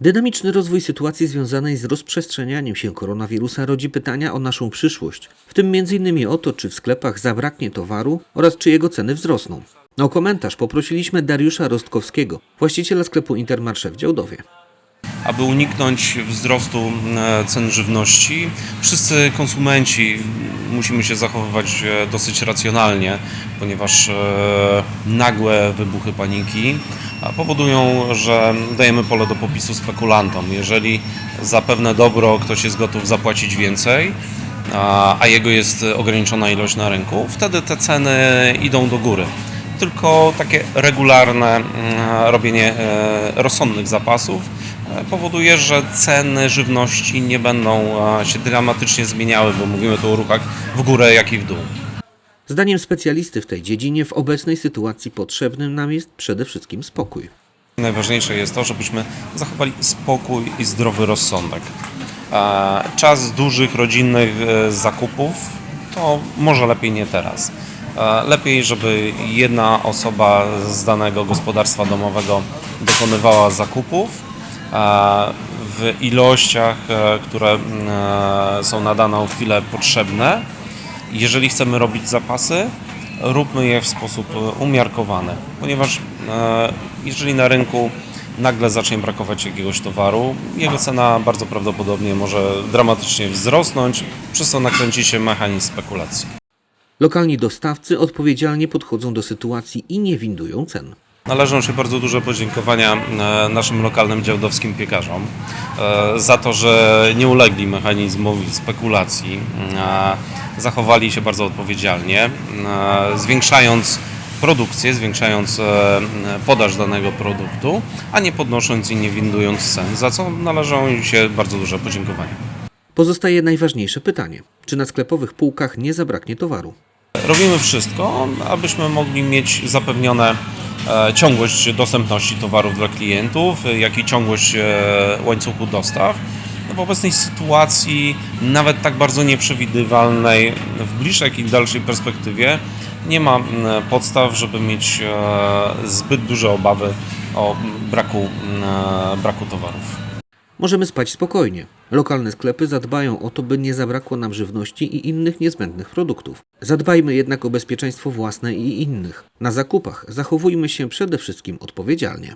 Dynamiczny rozwój sytuacji związanej z rozprzestrzenianiem się koronawirusa rodzi pytania o naszą przyszłość, w tym m.in. o to, czy w sklepach zabraknie towaru oraz czy jego ceny wzrosną. O komentarz poprosiliśmy Dariusza Rostkowskiego, właściciela sklepu Intermarché w Działdowie. Aby uniknąć wzrostu e, cen żywności, wszyscy konsumenci musimy się zachowywać e, dosyć racjonalnie, ponieważ e, nagłe wybuchy paniki powodują, że dajemy pole do popisu spekulantom. Jeżeli za pewne dobro ktoś jest gotów zapłacić więcej, a jego jest ograniczona ilość na rynku, wtedy te ceny idą do góry. Tylko takie regularne mm, robienie rozsądnych zapasów powoduje, że ceny żywności nie będą się dramatycznie zmieniały, bo mówimy tu o ruchach w górę, jak i w dół. Zdaniem specjalisty w tej dziedzinie w obecnej sytuacji potrzebnym nam jest przede wszystkim spokój. Najważniejsze jest to, żebyśmy zachowali spokój i zdrowy rozsądek. Czas dużych rodzinnych e, zakupów to może lepiej nie teraz. Lepiej, żeby jedna osoba z danego gospodarstwa domowego dokonywała zakupów w ilościach, e, które mm, e, są na daną chwilę potrzebne. Jeżeli chcemy robić zapasy, róbmy je w sposób e, umiarkowany, ponieważ jeżeli na rynku nagle zacznie brakować jakiegoś towaru, jego cena bardzo prawdopodobnie może dramatycznie wzrosnąć, przez co nakręci się mechanizm spekulacji. Lokalni dostawcy odpowiedzialnie podchodzą do sytuacji i nie windują cen. Należą się bardzo duże podziękowania e, naszym lokalnym działdowskim piekarzom e, za to, że nie ulegli mechanizmowi spekulacji, e, zachowali się bardzo odpowiedzialnie, zwiększając produkcję, zwiększając podaż danego produktu, a nie podnosząc i nie windując cen, za co należą im się bardzo duże podziękowania. Pozostaje najważniejsze pytanie: czy na sklepowych półkach nie zabraknie towaru? Robimy wszystko, abyśmy mogli mieć zapewnione ciągłość dostępności towarów dla klientów, e, jak i ciągłość e, łańcuchu dostaw. No w obecnej sytuacji, nawet tak bardzo nieprzewidywalnej, w bliższej i dalszej perspektywie, nie ma podstaw, żeby mieć e, zbyt duże obawy o braku, e, braku towarów. Możemy spać spokojnie. Lokalne sklepy zadbają o to, by nie zabrakło nam żywności i innych niezbędnych produktów. Zadbajmy jednak o bezpieczeństwo własne i innych. Na zakupach zachowujmy się przede wszystkim odpowiedzialnie.